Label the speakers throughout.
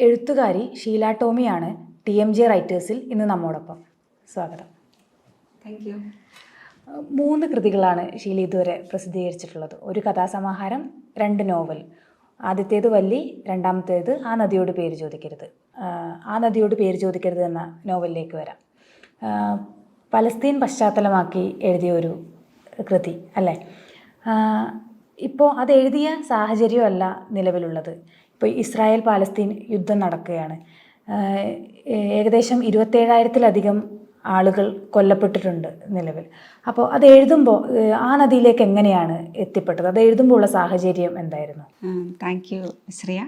Speaker 1: എഴുത്തുകാരി ഷീല ടോമിയാണ് T M J റൈറ്റേഴ്സിൽ ഇന്ന് നമ്മോടൊപ്പം. സ്വാഗതം.
Speaker 2: താങ്ക് യു
Speaker 1: മൂന്ന് കൃതികളാണ് ഷീല ഇതുവരെ പ്രസിദ്ധീകരിച്ചിട്ടുള്ളത്. ഒരു കഥാസമാഹാരം രണ്ട് നോവൽ. ആദ്യത്തേത് വല്ലി രണ്ടാമത്തേത് ആ നദിയോട് പേര് ചോദിക്കരുത്. ആ, നദിയോട് പേര് ചോദിക്കരുത് എന്ന നോവലിലേക്ക് വരാം. പലസ്തീൻ പശ്ചാത്തലമാക്കി എഴുതിയ ഒരു കൃതി അല്ലേ? ഇപ്പോൾ അത് എഴുതിയ സാഹചര്യമല്ല നിലവിലുള്ളത്. ഇപ്പോൾ ഇസ്രായേൽ പാലസ്തീൻ യുദ്ധം നടക്കുകയാണ്. ഏകദേശം ഇരുപത്തേഴായിരത്തിലധികം ആളുകൾ കൊല്ലപ്പെട്ടിട്ടുണ്ട് നിലവിൽ. അപ്പോൾ അത് എഴുതുമ്പോൾ ആ നദിയിലേക്ക് എങ്ങനെയാണ് എത്തിപ്പെട്ടത്? അത് എഴുതുമ്പോൾ ഉള്ള സാഹചര്യം എന്തായിരുന്നു?
Speaker 2: Thank you Misriya.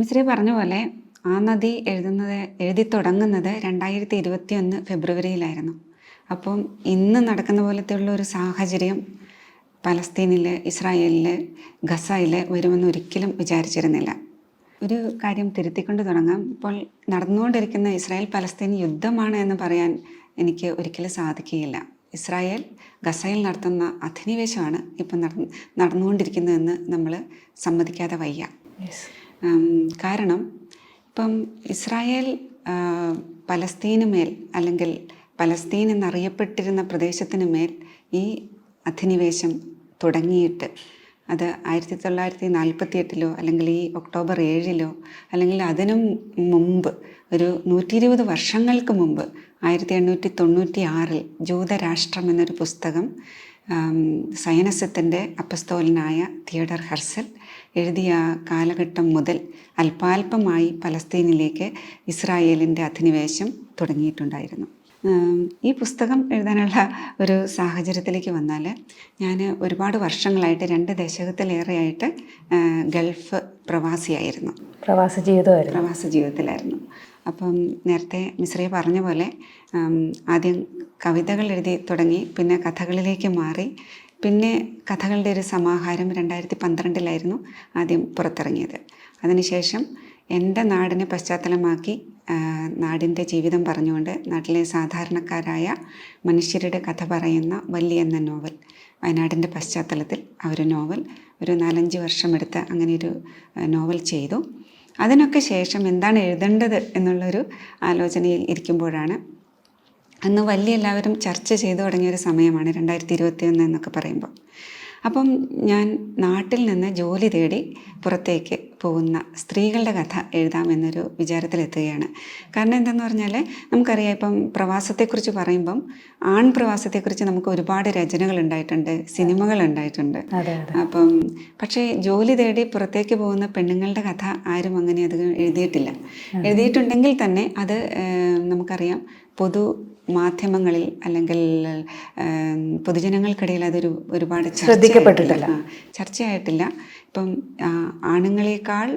Speaker 2: മിശ്രിയ പറഞ്ഞ പോലെ ആ നദി എഴുതുന്നത് എഴുതി തുടങ്ങുന്നത് രണ്ടായിരത്തി ഇരുപത്തി ഒന്ന് ഫെബ്രുവരിയിലായിരുന്നു. അപ്പം ഇന്ന് നടക്കുന്ന പോലത്തെ ഉള്ള ഒരു സാഹചര്യം പലസ്തീനിൽ ഇസ്രായേലിൽ ഗസയിൽ വരുമെന്ന് ഒരിക്കലും വിചാരിച്ചിരുന്നില്ല. ഒരു കാര്യം തിരുത്തിക്കൊണ്ട് തുടങ്ങാം. ഇപ്പോൾ നടന്നുകൊണ്ടിരിക്കുന്ന ഇസ്രായേൽ പലസ്തീൻ യുദ്ധമാണ് എന്ന് പറയാൻ എനിക്ക് ഒരിക്കലും സാധിക്കുകയില്ല. ഇസ്രായേൽ ഗസയിൽ നടത്തുന്ന അധിനിവേശമാണ് ഇപ്പം നട നടന്നുകൊണ്ടിരിക്കുന്നതെന്ന് നമ്മൾ സമ്മതിക്കാതെ വയ്യ. കാരണം ഇപ്പം ഇസ്രായേൽ പലസ്തീന് മേൽ അല്ലെങ്കിൽ പലസ്തീൻ എന്നറിയപ്പെട്ടിരുന്ന പ്രദേശത്തിന് മേൽ ഈ അധിനിവേശം തുടങ്ങിയിട്ട് അത് ആയിരത്തി തൊള്ളായിരത്തി നാൽപ്പത്തി എട്ടിലോ അല്ലെങ്കിൽ ഈ ഒക്ടോബർ ഏഴിലോ അല്ലെങ്കിൽ അതിനും മുമ്പ് ഒരു നൂറ്റി ഇരുപത് വർഷങ്ങൾക്ക് മുമ്പ് ആയിരത്തി എണ്ണൂറ്റി തൊണ്ണൂറ്റി ആറിൽ ജൂതരാഷ്ട്രം എന്നൊരു പുസ്തകം സയനസത്തിന്റെ അപ്പസ്തോലനായ തിയഡർ ഹർസൽ എഴുതിയ കാലഘട്ടം മുതൽ അല്പാൽപമായി പലസ്തീനിലേക്ക് ഇസ്രായേലിന്റെ അധിനിവേശം തുടങ്ങിയിട്ടുണ്ടായിരുന്നു. ഈ പുസ്തകം എഴുതാനുള്ള ഒരു സാഹചര്യത്തിലേക്ക് വന്നാൽ ഞാൻ ഒരുപാട് വർഷങ്ങളായിട്ട് രണ്ട് ദശകത്തിലേറെയായിട്ട് ഗൾഫ് പ്രവാസിയായിരുന്നു.
Speaker 1: പ്രവാസ ജീവിതമായിരുന്നു.
Speaker 2: പ്രവാസ ജീവിതത്തിലായിരുന്നു. അപ്പം നേരത്തെ മിശ്രയെ പറഞ്ഞ പോലെ ആദ്യം കവിതകൾ എഴുതി തുടങ്ങി പിന്നെ കഥകളിലേക്ക് മാറി പിന്നെ കഥകളുടെ ഒരു സമാഹാരം രണ്ടായിരത്തി പന്ത്രണ്ടിലായിരുന്നു ആദ്യം പുറത്തിറങ്ങിയത്. അതിനുശേഷം എന്റെ നാടിനെ പശ്ചാത്തലമാക്കി നാടിന്റെ ജീവിതം പറഞ്ഞുകൊണ്ട് നാട്ടിലെ സാധാരണക്കാരായ മനുഷ്യരുടെ കഥ പറയുന്ന വല്ലി എന്ന നോവൽ വയനാടിന്റെ പശ്ചാത്തലത്തിൽ ആ ഒരു നോവൽ ഒരു നാലഞ്ച് വർഷമെടുത്ത് അങ്ങനെ ഒരു നോവൽ ചെയ്തു. അതിനൊക്കെ ശേഷം എന്താണ് എഴുതേണ്ടത് എന്നുള്ളൊരു ആലോചനയിൽ ഇരിക്കുമ്പോഴാണ് അന്ന് വലിയ എല്ലാവരും ചർച്ച ചെയ്തു തുടങ്ങിയ ഒരു സമയമാണ് രണ്ടായിരത്തി ഇരുപത്തി ഒന്ന് എന്നൊക്കെ പറയുമ്പോൾ. അപ്പം ഞാൻ നാട്ടിൽ നിന്ന് ജോലി തേടി പുറത്തേക്ക് പോകുന്ന സ്ത്രീകളുടെ കഥ എഴുതാമെന്നൊരു വിചാരത്തിലെത്തുകയാണ്. കാരണം എന്താണെന്ന് പറഞ്ഞാൽ നമുക്കറിയാം ഇപ്പം പ്രവാസത്തെക്കുറിച്ച് പറയുമ്പം ആൺ പ്രവാസത്തെക്കുറിച്ച് നമുക്ക് ഒരുപാട് രചനകൾ ഉണ്ടായിട്ടുണ്ട് സിനിമകൾ ഉണ്ടായിട്ടുണ്ട്. അപ്പം പക്ഷേ ജോലി തേടി പുറത്തേക്ക് പോകുന്ന പെണ്ണുങ്ങളുടെ കഥ ആരും അങ്ങനെ അധികം എഴുതിയിട്ടില്ല. എഴുതിയിട്ടുണ്ടെങ്കിൽ തന്നെ അത് നമുക്കറിയാം പൊതു മാധ്യമങ്ങളിൽ അല്ലെങ്കിൽ പൊതുജനങ്ങൾക്കിടയിൽ അതൊരു ഒരുപാട്.
Speaker 1: ശ്രദ്ധിക്കപ്പെട്ടിട്ടില്ല.
Speaker 2: ചർച്ചയായിട്ടില്ല ഇപ്പം ആണുങ്ങളെക്കാൾ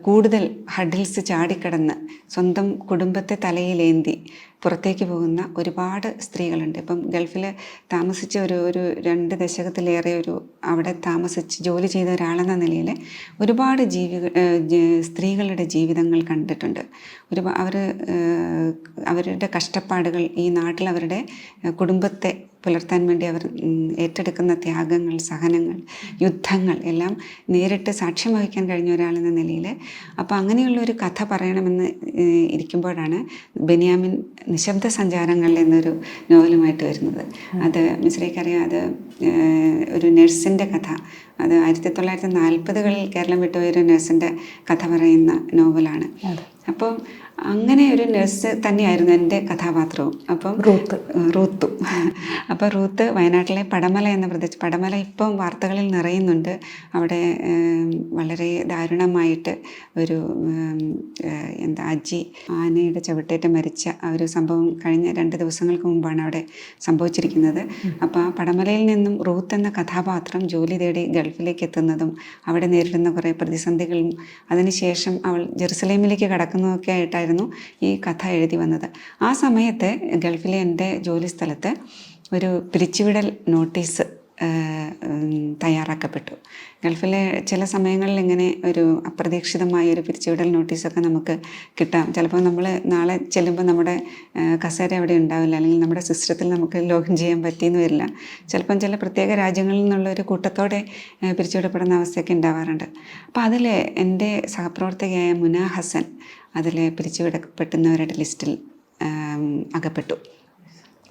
Speaker 2: കൂടുതൽ ഹഡിൽസ് ചാടിക്കടന്ന് സ്വന്തം കുടുംബത്തെ തലയിലേന്തി പുറത്തേക്ക് പോകുന്ന ഒരുപാട് സ്ത്രീകളുണ്ട്. ഇപ്പം ഗൾഫിൽ താമസിച്ച ഒരു ഒരു രണ്ട് ദശകത്തിലേറെ ഒരു അവിടെ താമസിച്ച് ജോലി ചെയ്ത ഒരാളെന്ന നിലയിൽ ഒരുപാട് ജീവി സ്ത്രീകളുടെ ജീവിതങ്ങൾ കണ്ടിട്ടുണ്ട്. ഒരു അവർ അവരുടെ കഷ്ടപ്പാടുകൾ ഈ നാട്ടിൽ അവരുടെ കുടുംബത്തെ പുലർത്താൻ വേണ്ടി അവർ ഏറ്റെടുക്കുന്ന ത്യാഗങ്ങൾ സഹനങ്ങൾ യുദ്ധങ്ങൾ എല്ലാം നേരിട്ട് സാക്ഷ്യം വഹിക്കാൻ കഴിഞ്ഞ ഒരാളെന്ന നിലയിൽ. അപ്പോൾ അങ്ങനെയുള്ള ഒരു കഥ പറയണമെന്ന് ഇരിക്കുമ്പോഴാണ് ബെനിയാമിൻ നിശബ്ദ സഞ്ചാരങ്ങൾ എന്നൊരു നോവലുമായിട്ട് വരുന്നത്. അത് മിശ്രയ്ക്കറിയാം അത് ഒരു നഴ്സിന്റെ കഥ. അത് ആയിരത്തി തൊള്ളായിരത്തി നാൽപ്പതുകളിൽ കേരളം വിട്ടുപോയൊരു നഴ്സിന്റെ കഥ പറയുന്ന നോവലാണ്. അപ്പോൾ അങ്ങനെ ഒരു നഴ്സ് തന്നെയായിരുന്നു എന്റെ കഥാപാത്രവും. അപ്പം
Speaker 1: റൂത്ത്.
Speaker 2: റൂത്തും. അപ്പോൾ റൂത്ത് വയനാട്ടിലെ പടമല എന്ന പ്രദേശം പടമല ഇപ്പം വാർത്തകളിൽ നിറയുന്നുണ്ട്. അവിടെ വളരെ ദാരുണമായിട്ട് ഒരു എന്താ അജി ആനയുടെ ചവിട്ടേറ്റ് മരിച്ച ആ ഒരു സംഭവം കഴിഞ്ഞ രണ്ട് ദിവസങ്ങൾക്ക് മുമ്പാണ് അവിടെ സംഭവിച്ചിരിക്കുന്നത്. അപ്പോൾ ആ പടമലയിൽ നിന്നും റൂത്ത് എന്ന കഥാപാത്രം ജോലി തേടി ഗൾഫിലേക്ക് എത്തുന്നതും അവിടെ നേരിടുന്ന കുറേ പ്രതിസന്ധികളും അതിനുശേഷം അവൾ ജെറുസലേമിലേക്ക് കടക്കുന്നതൊക്കെ ആയിട്ടായിരുന്നു ഈ കഥ എഴുതി വന്നത്. ആ സമയത്ത് ഗൾഫിലെ എന്റെ ജോലി സ്ഥലത്ത് ഒരു പിരിച്ചുവിടൽ നോട്ടീസ് തയ്യാറാക്കപ്പെട്ടു. ഗൾഫിലെ ചില സമയങ്ങളിൽ ഇങ്ങനെ ഒരു അപ്രതീക്ഷിതമായ ഒരു പിരിച്ചുവിടൽ നോട്ടീസൊക്കെ നമുക്ക് കിട്ടാം. ചിലപ്പോൾ നമ്മൾ നാളെ ചെല്ലുമ്പോൾ നമ്മുടെ കസേര അവിടെ ഉണ്ടാവില്ല. അല്ലെങ്കിൽ നമ്മുടെ സിസ്റ്റത്തിൽ നമുക്ക് ലോഗിൻ ചെയ്യാൻ പറ്റിയെന്ന് വരില്ല. ചിലപ്പം ചില പ്രത്യേക രാജ്യങ്ങളിൽ നിന്നുള്ള ഒരു കൂട്ടത്തോടെ പിരിച്ചുവിടപ്പെടുന്ന അവസ്ഥയൊക്കെ ഉണ്ടാവാറുണ്ട്. അപ്പോൾ അതിൽ എന്റെ സഹപ്രവർത്തകയായ മുന ഹസൻ അതിൽ പിരിച്ചുവിടപ്പെടുന്നവരുടെ ലിസ്റ്റിൽ അകപ്പെട്ടു.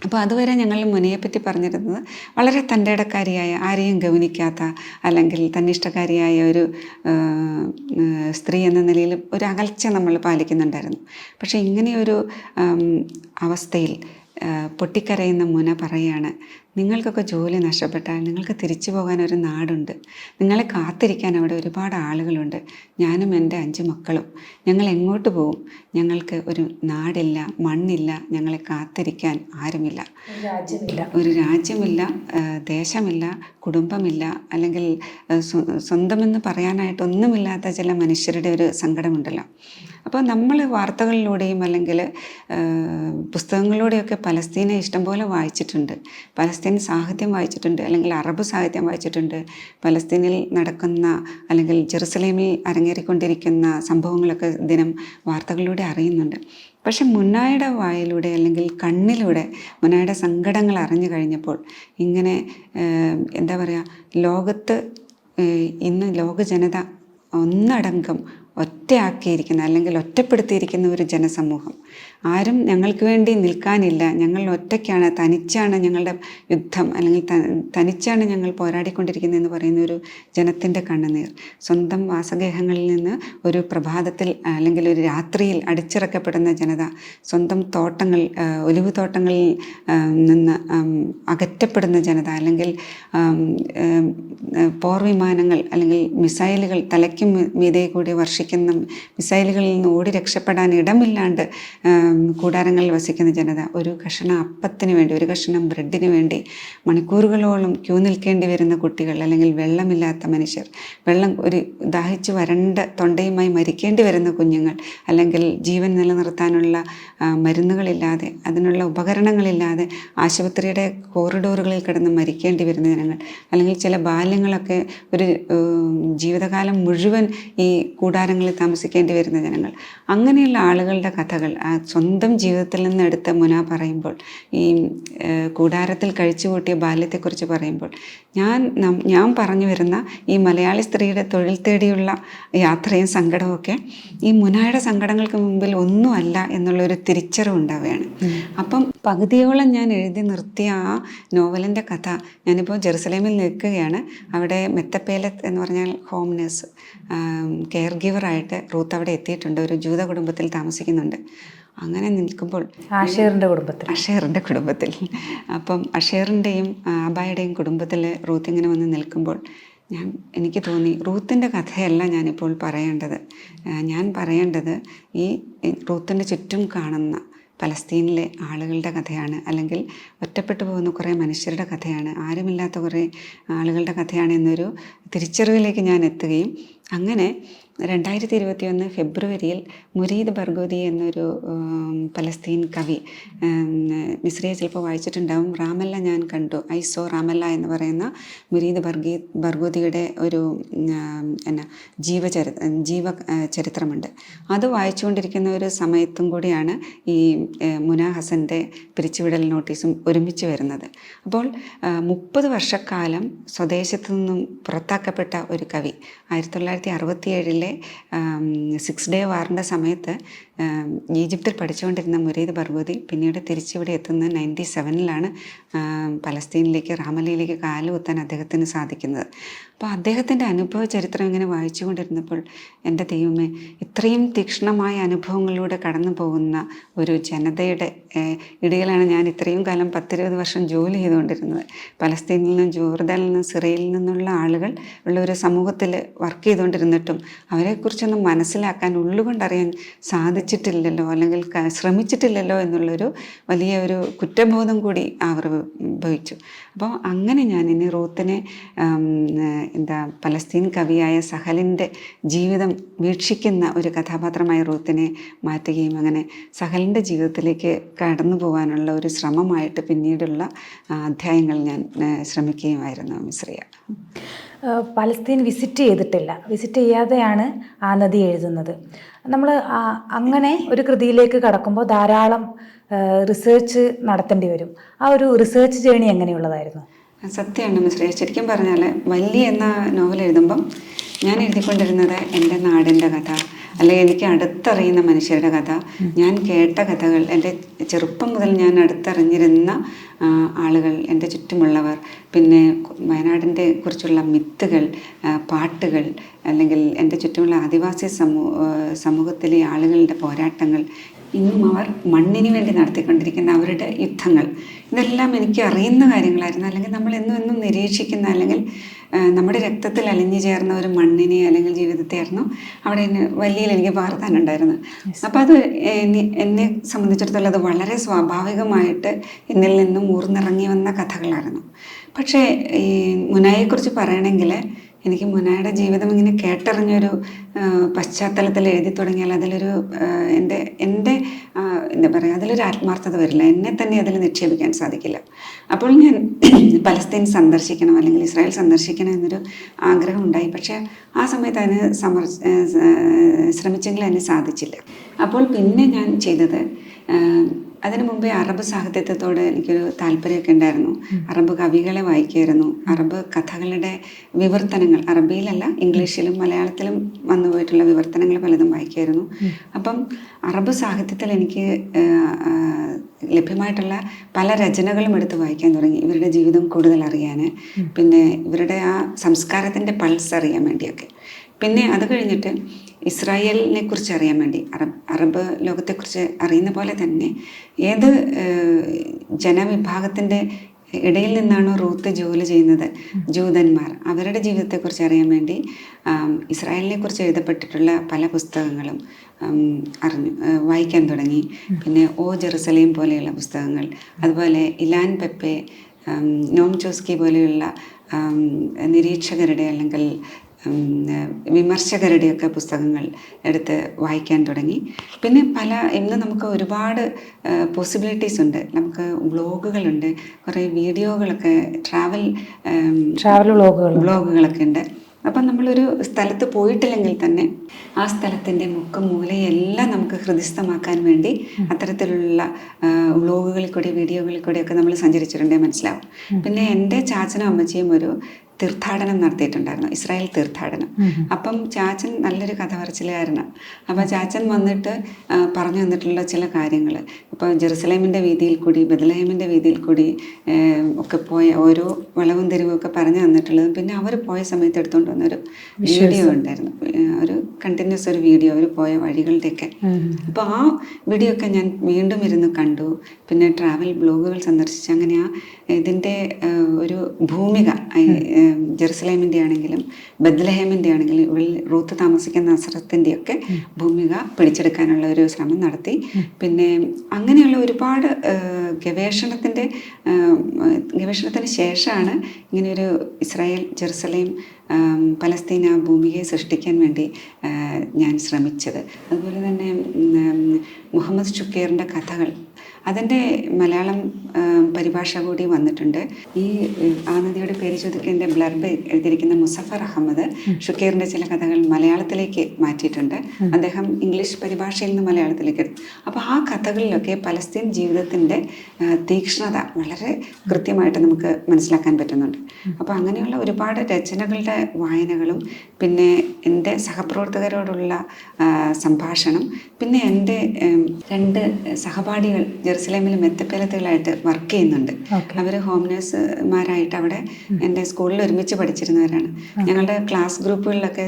Speaker 2: അപ്പോൾ അതുവരെ ഞങ്ങൾ മുനയെപ്പറ്റി പറഞ്ഞിരുന്നത് വളരെ തന്റെ ഇടക്കാരിയായ ആരെയും ഗൗനിക്കാത്ത അല്ലെങ്കിൽ തന്നിഷ്ടക്കാരിയായ ഒരു സ്ത്രീ എന്ന നിലയിൽ ഒരു അകൽച്ച നമ്മൾ പാലിക്കുന്നുണ്ടായിരുന്നു. പക്ഷേ ഇങ്ങനെയൊരു അവസ്ഥയിൽ പൊട്ടിക്കരയുന്ന മുന പറയാണ് നിങ്ങൾക്കൊക്കെ ജോലി നഷ്ടപ്പെട്ടാൽ നിങ്ങൾക്ക് തിരിച്ചു പോകാൻ ഒരു നാടുണ്ട്. നിങ്ങളെ കാത്തിരിക്കാൻ അവിടെ ഒരുപാട് ആളുകളുണ്ട്. ഞാനും എന്റെ അഞ്ച് മക്കളും. ഞങ്ങൾ എങ്ങോട്ട് പോകും ഞങ്ങൾക്ക് ഒരു നാടില്ല മണ്ണില്ല. ഞങ്ങളെ കാത്തിരിക്കാൻ ആരുമില്ല. ഒരു രാജ്യമില്ല ദേശമില്ല കുടുംബമില്ല അല്ലെങ്കിൽ സ്വന്തമെന്ന് പറയാനായിട്ടൊന്നുമില്ലാത്ത ചില മനുഷ്യരുടെ ഒരു സങ്കടമുണ്ടല്ലോ. അപ്പോൾ നമ്മൾ വാർത്തകളിലൂടെയും അല്ലെങ്കിൽ പുസ്തകങ്ങളിലൂടെയൊക്കെ പലസ്തീനെ ഇഷ്ടംപോലെ വായിച്ചിട്ടുണ്ട്. പലസ്തീൻ സാഹിത്യം വായിച്ചിട്ടുണ്ട് അല്ലെങ്കിൽ അറബ് സാഹിത്യം വായിച്ചിട്ടുണ്ട്. പലസ്തീനിൽ നടക്കുന്ന അല്ലെങ്കിൽ ജെറുസലേമിൽ അരങ്ങേറിക്കൊണ്ടിരിക്കുന്ന സംഭവങ്ങളൊക്കെ ദിനം വാർത്തകളിലൂടെ അറിയുന്നുണ്ട്. പക്ഷെ മുന്നായുടെ വായിലൂടെ അല്ലെങ്കിൽ കണ്ണിലൂടെ മുന്നായുടെ സങ്കടങ്ങൾ അറിഞ്ഞു കഴിഞ്ഞപ്പോൾ ഇങ്ങനെ എന്താ പറയുക ലോകത്ത് ഇന്ന് ലോക ജനത ഒന്നടങ്കം ഒറ്റയാക്കിയിരിക്കുന്ന അല്ലെങ്കിൽ ഒറ്റപ്പെടുത്തിയിരിക്കുന്ന ഒരു ജനസമൂഹം. ആരും ഞങ്ങൾക്ക് വേണ്ടി നിൽക്കാനില്ല. ഞങ്ങൾ ഒറ്റയ്ക്കാണ്. തനിച്ചാണ് ഞങ്ങളുടെ യുദ്ധം. അല്ലെങ്കിൽ തനിച്ചാണ് ഞങ്ങൾ പോരാടിക്കൊണ്ടിരിക്കുന്നത് എന്ന് പറയുന്ന ഒരു ജനത്തിന്റെ കണ്ണുനീർ. സ്വന്തം വാസഗേഹങ്ങളിൽ നിന്ന് ഒരു പ്രഭാതത്തിൽ അല്ലെങ്കിൽ ഒരു രാത്രിയിൽ അടിച്ചിറക്കപ്പെടുന്ന ജനത സ്വന്തം തോട്ടങ്ങൾ ഒലിവ് തോട്ടങ്ങളിൽ നിന്ന് അകറ്റപ്പെടുന്ന ജനത അല്ലെങ്കിൽ പോർ വിമാനങ്ങൾ പോർവിമാനങ്ങൾ അല്ലെങ്കിൽ മിസൈലുകൾ തലയ്ക്കും മീതെ കൂടി വർഷിക്കുന്ന മിസൈലുകളിൽ നിന്ന് ഓടി രക്ഷപ്പെടാൻ ഇടമില്ലാണ്ട് കൂടാരങ്ങളിൽ വസിക്കുന്ന ജനത ഒരു കഷണം അപ്പത്തിന് വേണ്ടി ഒരു കഷണം ബ്രെഡിന് വേണ്ടി മണിക്കൂറുകളോളം ക്യൂ നിൽക്കേണ്ടി വരുന്ന കുട്ടികൾ അല്ലെങ്കിൽ വെള്ളമില്ലാത്ത മനുഷ്യർ വെള്ളം ഒരു ദാഹിച്ച് വരണ്ട തൊണ്ടയുമായി മരിക്കേണ്ടി വരുന്ന കുഞ്ഞുങ്ങൾ അല്ലെങ്കിൽ ജീവൻ നിലനിർത്താനുള്ള മരുന്നുകളില്ലാതെ അതിനുള്ള ഉപകരണങ്ങളില്ലാതെ ആശുപത്രിയുടെ കോറിഡോറുകളിൽ കിടന്ന് മരിക്കേണ്ടി വരുന്ന ജനങ്ങൾ അല്ലെങ്കിൽ ചില ബാല്യങ്ങളൊക്കെ ഒരു ജീവിതകാലം മുഴുവൻ ഈ കൂടാരങ്ങളിൽ താമസിക്കേണ്ടി വരുന്ന ജനങ്ങൾ. അങ്ങനെയുള്ള ആളുകളുടെ കഥകൾ സ്വന്തം ജീവിതത്തിൽ നിന്ന് എടുത്ത മുന പറയുമ്പോൾ ഈ കൂടാരത്തിൽ കഴിച്ചു കൂട്ടിയ ബാല്യത്തെക്കുറിച്ച് പറയുമ്പോൾ ഞാൻ ഞാൻ പറഞ്ഞു വരുന്ന ഈ മലയാളി സ്ത്രീയുടെ തൊഴിൽ തേടിയുള്ള യാത്രയും സങ്കടവും ഒക്കെ ഈ മുനയുടെ സങ്കടങ്ങൾക്ക് മുമ്പിൽ ഒന്നുമല്ല എന്നുള്ളൊരു തിരിച്ചറിവ് ഉണ്ടാവുകയാണ്. അപ്പം പകുതിയോളം ഞാൻ എഴുതി നിർത്തിയ ആ നോവലിന്റെ കഥ ഞാനിപ്പോൾ ജെറുസലേമിൽ നിൽക്കുകയാണ്. അവിടെ മെത്തപ്പേലത്ത് എന്ന് പറഞ്ഞാൽ ഹോം നേഴ്സ് കെയർ ഗിവറായിട്ട് റൂത്ത് അവിടെ എത്തിയിട്ടുണ്ട്. ഒരു ജൂത കുടുംബത്തിൽ താമസിക്കുന്നുണ്ട്. അങ്ങനെ നിൽക്കുമ്പോൾ
Speaker 1: അഷേറിന്റെ കുടുംബത്തിൽ.
Speaker 2: അഷേറിന്റെ കുടുംബത്തിൽ. അപ്പം അഷേറിന്റെയും അബായുടെയും കുടുംബത്തിൽ റൂത്ത് ഇങ്ങനെ വന്ന് നിൽക്കുമ്പോൾ ഞാൻ എനിക്ക് തോന്നി റൂത്തിന്റെ കഥയല്ല ഞാനിപ്പോൾ പറയേണ്ടത്. ഞാൻ പറയേണ്ടത് ഈ റൂത്തിന്റെ ചുറ്റും കാണുന്ന പലസ്തീനിലെ ആളുകളുടെ കഥയാണ്. അല്ലെങ്കിൽ ഒറ്റപ്പെട്ടു പോകുന്ന കുറേ മനുഷ്യരുടെ കഥയാണ്. ആരുമില്ലാത്ത കുറേ ആളുകളുടെ കഥയാണ് എന്നൊരു തിരിച്ചറിവിലേക്ക് ഞാൻ എത്തുകയും അങ്ങനെ രണ്ടായിരത്തി ഇരുപത്തിയൊന്ന് ഫെബ്രുവരിയിൽ മുരീദ് ബർഗോദി എന്നൊരു പലസ്തീൻ കവി ഉം, മിസ്രിയെ ചിലപ്പോൾ വായിച്ചിട്ടുണ്ടാവും. റാമല്ല ഞാൻ കണ്ടു. സോ റാമല്ല എന്ന് പറയുന്ന മുരീദ് ബർഗി ബർഗോദിയുടെ ഒരു എന്നാ ജീവചരി ജീവ ചരിത്രമുണ്ട്. അത് വായിച്ചുകൊണ്ടിരിക്കുന്ന ഒരു സമയത്തും കൂടിയാണ് ഈ മുനാ ഹസന്റെ പിരിച്ചുവിടൽ നോട്ടീസും ഒരുമിച്ച് വരുന്നത്. അപ്പോൾ മുപ്പത് വർഷക്കാലം സ്വദേശത്തു നിന്നും പുറത്താക്കപ്പെട്ട ഒരു കവി ആയിരത്തി തൊള്ളായിരത്തി അറുപത്തി ഏഴിലെ സിക്സ് ഡേ വാറിന്റെ സമയത്ത് ഈജിപ്തിൽ പഠിച്ചുകൊണ്ടിരുന്ന മുരീദ് ബർഗോദി പിന്നീട് തിരിച്ചിവിടെ എത്തുന്നത് നയന്റി സെവനിലാണ് പലസ്തീനിലേക്ക് റാമലയിലേക്ക് കാലുകുത്താൻ അദ്ദേഹത്തിന് സാധിക്കുന്നത്. അപ്പോൾ അദ്ദേഹത്തിന്റെ അനുഭവ ചരിത്രം ഇങ്ങനെ വായിച്ചുകൊണ്ടിരുന്നപ്പോൾ എന്റെ ദൈവമേ ഇത്രയും തീക്ഷ്ണമായ അനുഭവങ്ങളിലൂടെ കടന്നു പോകുന്ന ഒരു ജനതയുടെ ഇടയിലാണ് ഞാൻ ഇത്രയും കാലം പത്തിരുപത് വർഷം ജോലി ചെയ്തുകൊണ്ടിരുന്നത്. പലസ്തീനിൽ നിന്നും ജോർദാനിൽ നിന്നും സിറയിൽ നിന്നുള്ള ആളുകൾ ഉള്ള ഒരു സമൂഹത്തിൽ വർക്ക് ചെയ്തുകൊണ്ടിരുന്നിട്ടും അവരെക്കുറിച്ചൊന്നും മനസ്സിലാക്കാൻ ഉള്ളുകൊണ്ടറിയാൻ സാധിച്ചു പഠിച്ചിട്ടില്ലല്ലോ അല്ലെങ്കിൽ ശ്രമിച്ചിട്ടില്ലല്ലോ എന്നുള്ളൊരു വലിയ ഒരു കുറ്റബോധം കൂടി അവർ ഭവിച്ചു അപ്പോൾ അങ്ങനെ ഞാൻ ഇനി റൂത്തിനെ എന്താ പലസ്തീൻ കവിയായ സഹലിന്റെ ജീവിതം വീക്ഷിക്കുന്ന ഒരു കഥാപാത്രമായി റൂത്തിനെ മാറ്റുകയും അങ്ങനെ സഹലിന്റെ ജീവിതത്തിലേക്ക് കടന്നു പോകാനുള്ള ഒരു ശ്രമമായിട്ട് പിന്നീടുള്ള അധ്യായങ്ങൾ ഞാൻ ശ്രമിക്കുകയുമായിരുന്നു മിശ്രിയ
Speaker 1: പലസ്തീൻ വിസിറ്റ് ചെയ്തിട്ടില്ല. വിസിറ്റ് ചെയ്യാതെയാണ് ആ നദി എഴുതുന്നത്. നമ്മൾ അങ്ങനെ ഒരു കൃതിയിലേക്ക് കടക്കുമ്പോൾ ധാരാളം റിസേർച്ച് നടത്തേണ്ടി വരും. ആ ഒരു റിസേർച്ച് ജേണി എങ്ങനെയുള്ളതായിരുന്നു?
Speaker 2: സത്യമാണ് മിശ്രേ ശരിക്കും പറഞ്ഞാൽ വല്ലി എന്ന നോവൽ എഴുതുമ്പം ഞാൻ എഴുതിക്കൊണ്ടിരുന്നത് എന്റെ നാടിന്റെ കഥ. അല്ലെങ്കിൽ എനിക്ക് അടുത്തറിയുന്ന മനുഷ്യരുടെ കഥ. ഞാൻ കേട്ട കഥകൾ എന്റെ ചെറുപ്പം മുതൽ ഞാൻ അടുത്തറിഞ്ഞിരുന്ന ആളുകൾ എന്റെ ചുറ്റുമുള്ളവർ പിന്നെ വയനാടിന്റെ കുറിച്ചുള്ള മിത്തുകൾ പാട്ടുകൾ അല്ലെങ്കിൽ എന്റെ ചുറ്റുമുള്ള ആദിവാസി സമൂ സമൂഹത്തിലെ ആളുകളുടെ പോരാട്ടങ്ങൾ ഇന്നും അവർ മണ്ണിന് വേണ്ടി നടത്തിക്കൊണ്ടിരിക്കുന്ന അവരുടെ യുദ്ധങ്ങൾ. ഇതെല്ലാം എനിക്ക് അറിയുന്ന കാര്യങ്ങളായിരുന്നു. അല്ലെങ്കിൽ നമ്മൾ എന്നും എന്നും നിരീക്ഷിക്കുന്ന അല്ലെങ്കിൽ നമ്മുടെ രക്തത്തിൽ അലിഞ്ഞു ചേർന്ന ഒരു മണ്ണിനെ അല്ലെങ്കിൽ ജീവിതത്തെ ആയിരുന്നു അവിടെ എന്നെ വലിയ എനിക്ക് പകർത്താനുണ്ടായിരുന്നു അപ്പം അത് എന്നെ എന്നെ സംബന്ധിച്ചിടത്തോളം അത് വളരെ സ്വാഭാവികമായിട്ട് എന്നിൽ നിന്നും ഊർന്നിറങ്ങി വന്ന കഥകളായിരുന്നു. പക്ഷേ ഈ മുനായെക്കുറിച്ച് പറയണമെങ്കിൽ എനിക്ക് മുനയുടെ ജീവിതം ഇങ്ങനെ കേട്ടറിഞ്ഞൊരു പശ്ചാത്തലത്തിൽ എഴുതി തുടങ്ങിയാൽ അതിലൊരു എന്റെ എന്റെ എന്താ പറയുക അതിലൊരു ആത്മാർത്ഥത വരില്ല. എന്നെ തന്നെ അതിൽ നിക്ഷേപിക്കാൻ സാധിക്കില്ല. അപ്പോൾ ഞാൻ പലസ്തീൻ സന്ദർശിക്കണം അല്ലെങ്കിൽ ഇസ്രായേൽ സന്ദർശിക്കണം എന്നൊരു ആഗ്രഹം ഉണ്ടായി. പക്ഷേ ആ സമയത്ത് അതിന് സമർ ശ്രമിച്ചെങ്കിൽ അതിന് സാധിച്ചില്ല. അപ്പോൾ പിന്നെ ഞാൻ ചെയ്തത് അതിനു മുമ്പേ അറബ് സാഹിത്യത്തോട് എനിക്കൊരു താല്പര്യമൊക്കെ ഉണ്ടായിരുന്നു. അറബ് കവികളെ വായിക്കുമായിരുന്നു അറബ് കഥകളുടെ വിവർത്തനങ്ങൾ അറബിയിലല്ല ഇംഗ്ലീഷിലും മലയാളത്തിലും വന്നു പോയിട്ടുള്ള വിവർത്തനങ്ങൾ പലതും വായിക്കുമായിരുന്നു അപ്പം അറബ് സാഹിത്യത്തിൽ എനിക്ക് ലഭ്യമായിട്ടുള്ള പല രചനകളും എടുത്ത് വായിക്കാൻ തുടങ്ങി. ഇവരുടെ ജീവിതം കൂടുതൽ അറിയാൻ പിന്നെ ഇവരുടെ ആ സംസ്കാരത്തിന്റെ പൾസ് അറിയാൻ വേണ്ടിയൊക്കെ. പിന്നെ അത് കഴിഞ്ഞിട്ട് ഇസ്രായേലിനെ കുറിച്ച് അറിയാൻ വേണ്ടി അറബ് അറബ് ലോകത്തെക്കുറിച്ച് അറിയുന്ന പോലെ തന്നെ ഏത് ജനവിഭാഗത്തിന്റെ ഇടയിൽ നിന്നാണോ റൂത്ത് ജോലി ചെയ്യുന്നത്? ജൂതന്മാർ. അവരുടെ ജീവിതത്തെക്കുറിച്ച് അറിയാൻ വേണ്ടി ഇസ്രായേലിനെ കുറിച്ച് എഴുതപ്പെട്ടിട്ടുള്ള പല പുസ്തകങ്ങളും അറിഞ്ഞു വായിക്കാൻ തുടങ്ങി. പിന്നെ ഓ ജെറുസലേം പോലെയുള്ള പുസ്തകങ്ങൾ അതുപോലെ ഇലാൻ പെപ്പെ നോം ചോസ്കി പോലെയുള്ള നിരീക്ഷകരുടെ അല്ലെങ്കിൽ വിമർശകരുടെയൊക്കെ പുസ്തകങ്ങൾ എടുത്ത് വായിക്കാൻ തുടങ്ങി. പിന്നെ പല ഇന്ന് നമുക്ക് ഒരുപാട് പോസിബിലിറ്റീസ് ഉണ്ട്. നമുക്ക് വ്ളോഗുകളുണ്ട്. കുറേ വീഡിയോകളൊക്കെ ട്രാവൽ
Speaker 1: ട്രാവൽ വ്ളോഗുകൾ.
Speaker 2: വ്ളോഗുകളൊക്കെ ഉണ്ട്. അപ്പം നമ്മളൊരു സ്ഥലത്ത് പോയിട്ടില്ലെങ്കിൽ തന്നെ ആ സ്ഥലത്തിന്റെ മുക്കും മൂലയെല്ലാം നമുക്ക് ഹൃദയസ്ഥമാക്കാൻ വേണ്ടി അത്തരത്തിലുള്ള വ്ളോഗുകളിൽ കൂടി വീഡിയോകളിൽ കൂടിയൊക്കെ നമ്മൾ സഞ്ചരിച്ചിട്ടുണ്ടെങ്കിൽ മനസ്സിലാവും. പിന്നെ എന്റെ ചാച്ചനും അമ്മച്ചിയും ഒരു തീർത്ഥാടനം നടത്തിയിട്ടുണ്ടായിരുന്നു. ഇസ്രായേൽ തീർത്ഥാടനം. അപ്പം ചാച്ചൻ നല്ലൊരു കഥ പറച്ചിലുകാരനാണ് അപ്പം ചാച്ചൻ വന്നിട്ട് പറഞ്ഞു തന്നിട്ടുള്ള ചില കാര്യങ്ങൾ ഇപ്പോൾ ജെറുസലേമിന്റെ വീതിയിൽ കൂടി ബദലഹേമിന്റെ വീതിയിൽ കൂടി ഒക്കെ പോയ ഓരോ വളവും തിരിവും ഒക്കെ പറഞ്ഞു തന്നിട്ടുള്ളത്. പിന്നെ അവർ പോയ സമയത്ത് എടുത്തുകൊണ്ട് വന്ന ഒരു വീഡിയോ ഉണ്ടായിരുന്നു. ഒരു കണ്ടിന്യൂസ് ഒരു വീഡിയോ അവർ പോയ വഴികളുടെയൊക്കെ. അപ്പോൾ ആ വീഡിയോ ഒക്കെ ഞാൻ വീണ്ടും ഇരുന്ന് കണ്ടു. പിന്നെ ട്രാവൽ ബ്ലോഗുകൾ സന്ദർശിച്ച് അങ്ങനെ ആ ഇതിന്റെ ഒരു ഭൂമിക ജെറുസലേമിന്റെ ആണെങ്കിലും ബദ്ലഹേമിന്റെ ആണെങ്കിലും ഇവിടെ റൂത്ത് താമസിക്കുന്ന നസ്രത്തിന്റെയൊക്കെ ഭൂമിക പിടിച്ചെടുക്കാനുള്ള ഒരു ശ്രമം നടത്തി. പിന്നെ അങ്ങനെയുള്ള ഒരുപാട് ഗവേഷണത്തിന്റെ ഗവേഷണത്തിന് ശേഷമാണ് ഇങ്ങനെയൊരു ഇസ്രായേൽ ജെറുസലേം പലസ്തീൻ ഭൂമിയെ സൃഷ്ടിക്കാൻ വേണ്ടി ഞാൻ ശ്രമിച്ചത്. അതുപോലെ തന്നെ മുഹമ്മദ് ഷുക്കേറിന്റെ കഥകൾ. അതിന്റെ മലയാളം പരിഭാഷ കൂടി വന്നിട്ടുണ്ട്. ഈ ആ നദിയുടെ പേര് ചോദിക്കേണ്ട ബ്ലർബ് എഴുതിയിരിക്കുന്ന മുസഫർ അഹമ്മദ് ഷുക്കേറിന്റെ ചില കഥകൾ മലയാളത്തിലേക്ക് മാറ്റിയിട്ടുണ്ട്. അദ്ദേഹം ഇംഗ്ലീഷ് പരിഭാഷയിൽ നിന്ന് മലയാളത്തിലേക്ക് അപ്പോൾ ആ കഥകളിലൊക്കെ പലസ്തീൻ ജീവിതത്തിന്റെ തീക്ഷ്ണത വളരെ കൃത്യമായിട്ട് നമുക്ക് മനസ്സിലാക്കാൻ പറ്റുന്നുണ്ട്. അപ്പോൾ അങ്ങനെയുള്ള ഒരുപാട് രചനകളുടെ വായനകളും പിന്നെ എന്റെ സഹപ്രവർത്തകരോടുള്ള സംഭാഷണം പിന്നെ എന്റെ രണ്ട് സഹപാഠികൾ ജെറുസലേമിൽ മെത്തപ്പേലത്തുകളായിട്ട് വർക്ക് ചെയ്യുന്നുണ്ട്. അവർ ഹോം നേഴ്സുമാരായിട്ട് അവിടെ എന്റെ സ്കൂളിൽ ഒരുമിച്ച് പഠിച്ചിരുന്നവരാണ്. ഞങ്ങളുടെ ക്ലാസ് ഗ്രൂപ്പുകളിലൊക്കെ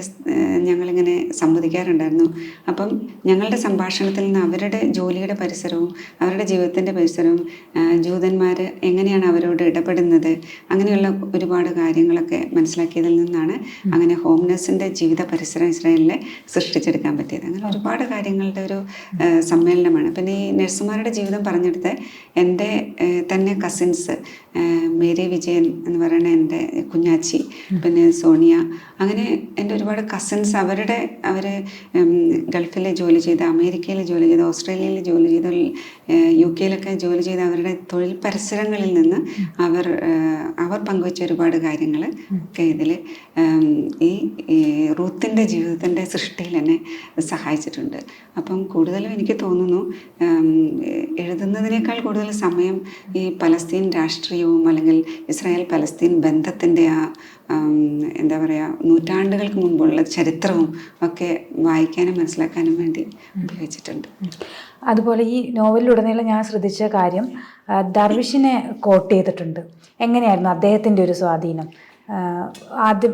Speaker 2: ഞങ്ങളിങ്ങനെ സംവദിക്കാറുണ്ടായിരുന്നു. അപ്പം ഞങ്ങളുടെ സംഭാഷണത്തിൽ നിന്ന് അവരുടെ ജോലിയുടെ പരിസരവും അവരുടെ ജീവിതത്തിന്റെ പരിസരവും ജൂതന്മാർ എങ്ങനെയാണ് അവരോട് ഇടപെടുന്നത് അങ്ങനെയുള്ള ഒരുപാട് കാര്യങ്ങളൊക്കെ മനസ്സിലാക്കിയതിൽ നിന്നാണ് അങ്ങനെ ഹോം നേഴ്സിന്റെ ജീവിത പരിസരം ഇസ്രായേലിൽ സൃഷ്ടിച്ചെടുക്കാൻ പറ്റിയത്. അങ്ങനെ ഒരുപാട് കാര്യങ്ങളുടെ ഒരു സമ്മേളനമാണ്. പിന്നെ ഈ നഴ്സുമാരുടെ ജീവിതം പറഞ്ഞെടുത്ത് എന്റെ തന്നെ കസിൻസ് മേരി വിജയൻ എന്ന് പറയുന്ന എന്റെ കുഞ്ഞാച്ചി പിന്നെ സോണിയ അങ്ങനെ എന്റെ ഒരുപാട് കസിൻസ് അവരുടെ അവർ ഗൾഫിൽ ജോലി ചെയ്ത് അമേരിക്കയിൽ ജോലി ചെയ്ത് ഓസ്ട്രേലിയയിൽ ജോലി ചെയ്ത് യു കെയിലൊക്കെ ജോലി ചെയ്ത് അവരുടെ തൊഴിൽ പരിസരങ്ങളിൽ നിന്ന് അവർ അവർ പങ്കുവച്ച ഒരുപാട് കാര്യങ്ങൾ ഒക്കെ ഇതിൽ ഈ റൂത്തിന്റെ ജീവിതത്തിന്റെ സൃഷ്ടിയിൽ എന്നെ സഹായിച്ചിട്ടുണ്ട്. അപ്പം കൂടുതലും എനിക്ക് തോന്നുന്നു എഴുതുന്നതിനേക്കാൾ കൂടുതൽ സമയം ഈ പലസ്തീൻ രാഷ്ട്രീയവും അല്ലെങ്കിൽ ഇസ്രായേൽ പലസ്തീൻ ബന്ധത്തിന്റെ ആ എന്താ പറയുക നൂറ്റാണ്ടുകൾക്ക് മുമ്പുള്ള ചരിത്രവും ഒക്കെ വായിക്കാനും മനസ്സിലാക്കാനും വേണ്ടി ഉപയോഗിച്ചിട്ടുണ്ട്.
Speaker 1: അതുപോലെ ഈ നോവലിലുടനീളം ഞാൻ ശ്രദ്ധിച്ച കാര്യം ദർവിഷിനെ കോട്ട് ചെയ്തിട്ടുണ്ട്. എങ്ങനെയായിരുന്നു അദ്ദേഹത്തിന്റെ ഒരു സ്വാധീനം? ആദ്യം